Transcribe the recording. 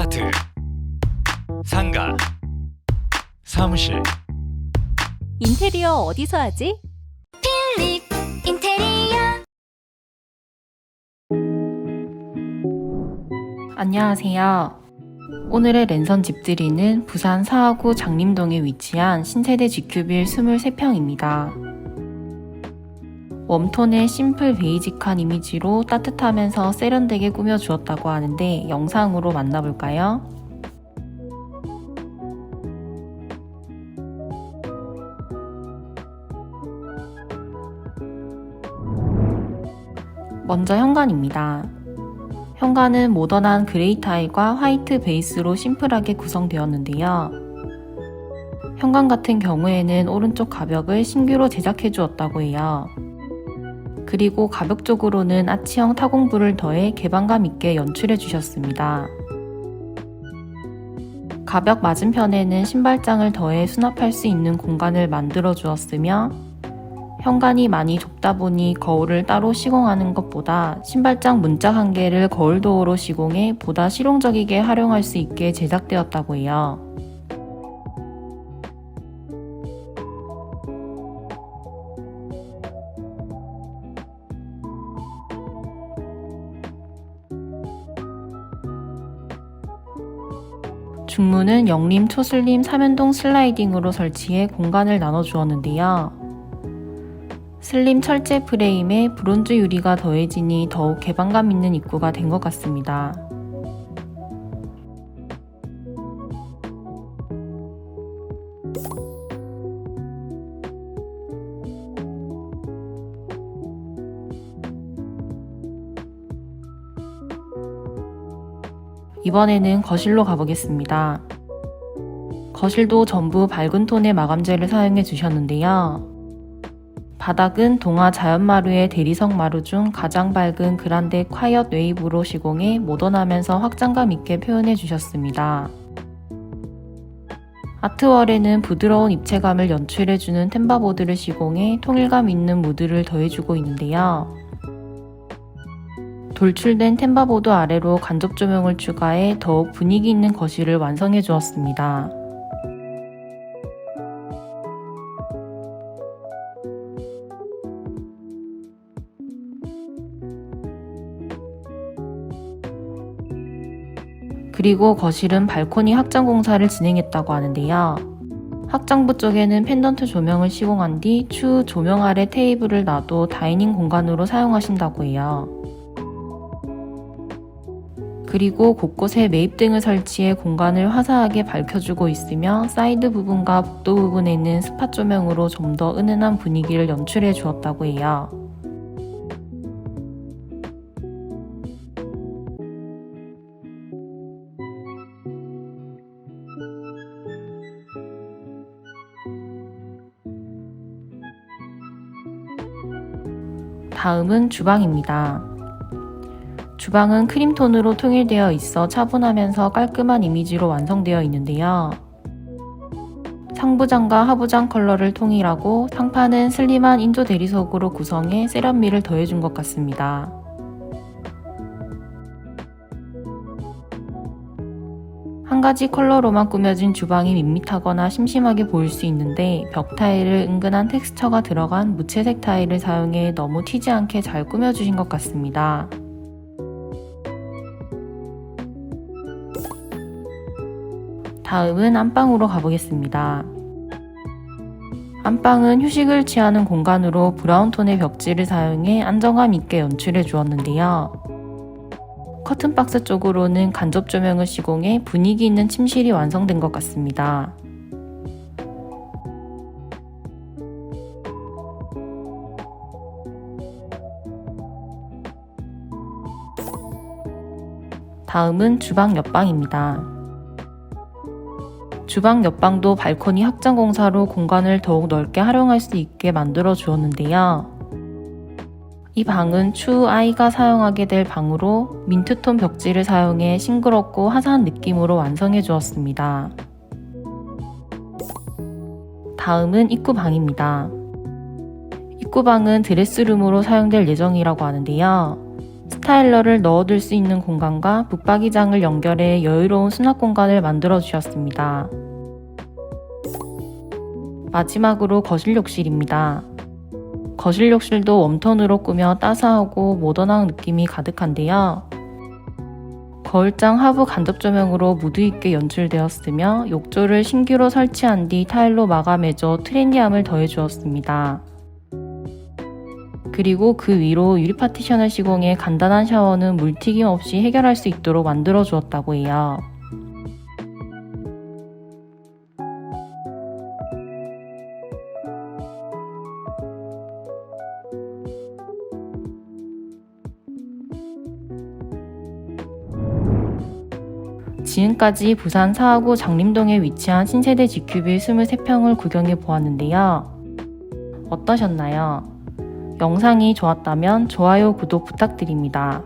아파트, 상가, 사무실, 인테리어 어디서 하지? 필립 인테리어 안녕하세요. 오늘의 랜선 집들이는 부산 사하구 장림동에 위치한 신세대 GQ빌 23평입니다. 웜톤의 심플 베이직한 이미지로 따뜻하면서 세련되게 꾸며주었다고 하는데 영상으로 만나볼까요? 먼저 현관입니다. 현관은 모던한 그레이 타일과 화이트 베이스로 심플하게 구성되었는데요. 현관 같은 경우에는 오른쪽 가벽을 신규로 제작해 주었다고 해요. 그리고 가벽 쪽으로는 아치형 타공부를 더해 개방감 있게 연출해 주셨습니다. 가벽 맞은편에는 신발장을 더해 수납할 수 있는 공간을 만들어 주었으며 현관이 많이 좁다 보니 거울을 따로 시공하는 것보다 신발장 문짝 한 개를 거울 도어로 시공해 보다 실용적이게 활용할 수 있게 제작되었다고 해요. 중문은 영림, 초슬림, 삼연동 슬라이딩으로 설치해 공간을 나눠 주었는데요. 슬림 철제 프레임에 브론즈 유리가 더해지니 더욱 개방감 있는 입구가 된 것 같습니다. 이번에는 거실로 가보겠습니다. 거실도 전부 밝은 톤의 마감재를 사용해 주셨는데요. 바닥은 동화 자연마루의 대리석 마루 중 가장 밝은 그란데 콰이엇 웨이브로 시공해 모던하면서 확장감 있게 표현해 주셨습니다. 아트월에는 부드러운 입체감을 연출해주는 템바보드를 시공해 통일감 있는 무드를 더해주고 있는데요. 돌출된 템바보드 아래로 간접 조명을 추가해 더욱 분위기 있는 거실을 완성해 주었습니다. 그리고 거실은 발코니 확장 공사를 진행했다고 하는데요. 확장부 쪽에는 펜던트 조명을 시공한 뒤 추후 조명 아래 테이블을 놔도 다이닝 공간으로 사용하신다고 해요. 그리고 곳곳에 매입등을 설치해 공간을 화사하게 밝혀주고 있으며 사이드 부분과 복도 부분에는 스팟 조명으로 좀 더 은은한 분위기를 연출해 주었다고 해요. 다음은 주방입니다. 주방은 크림톤으로 통일되어 있어 차분하면서 깔끔한 이미지로 완성되어 있는데요. 상부장과 하부장 컬러를 통일하고 상판은 슬림한 인조 대리석으로 구성해 세련미를 더해준 것 같습니다. 한 가지 컬러로만 꾸며진 주방이 밋밋하거나 심심하게 보일 수 있는데 벽 타일을 은근한 텍스처가 들어간 무채색 타일을 사용해 너무 튀지 않게 잘 꾸며주신 것 같습니다. 다음은 안방으로 가보겠습니다. 안방은 휴식을 취하는 공간으로 브라운톤의 벽지를 사용해 안정감 있게 연출해 주었는데요. 커튼박스 쪽으로는 간접 조명을 시공해 분위기 있는 침실이 완성된 것 같습니다. 다음은 주방 옆방입니다. 주방 옆방도 발코니 확장 공사로 공간을 더욱 넓게 활용할 수 있게 만들어 주었는데요. 이 방은 추후 아이가 사용하게 될 방으로 민트톤 벽지를 사용해 싱그럽고 화사한 느낌으로 완성해 주었습니다. 다음은 입구 방입니다. 입구 방은 드레스룸으로 사용될 예정이라고 하는데요. 스타일러를 넣어둘 수 있는 공간과 붙박이장을 연결해 여유로운 수납 공간을 만들어 주셨습니다. 마지막으로 거실 욕실입니다. 거실 욕실도 웜톤으로 꾸며 따스하고 모던한 느낌이 가득한데요. 거울장 하부 간접 조명으로 무드 있게 연출되었으며 욕조를 신규로 설치한 뒤 타일로 마감해줘 트렌디함을 더해 주었습니다. 그리고 그 위로 유리 파티션을 시공해 간단한 샤워는 물튀김 없이 해결할 수 있도록 만들어 주었다고 해요. 지금까지 부산 사하구 장림동에 위치한 신세대 GQ빌 23평을 구경해 보았는데요. 어떠셨나요? 영상이 좋았다면 좋아요, 구독 부탁드립니다.